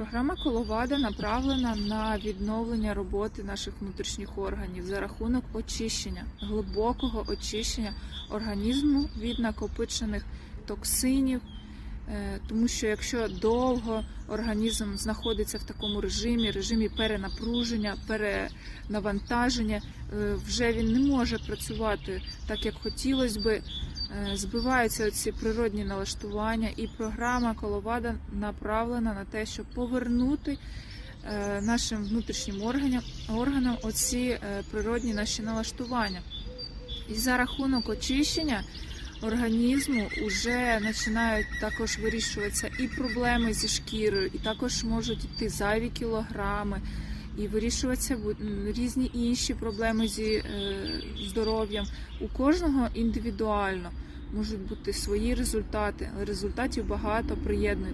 Програма Коловада направлена на відновлення роботи наших внутрішніх органів за рахунок очищення, глибокого очищення організму від накопичених токсинів. Е, Тому що якщо довго організм знаходиться в такому режимі, режимі перенапруження, перенавантаження, е, вже він не може працювати так, як хотілося би. Е, Збиваються ці природні налаштування, і програма Коловада направлена на те, щоб повернути нашим внутрішнім органам, органам оці природні наші налаштування. І за рахунок очищення організму вже починають також вирішуватися і проблеми зі шкірою, і також можуть йти зайві кілограми, і вирішуватися різні інші проблеми зі е, здоров'ям. У кожного індивідуально можуть бути свої результати, але результатів багато приєднують.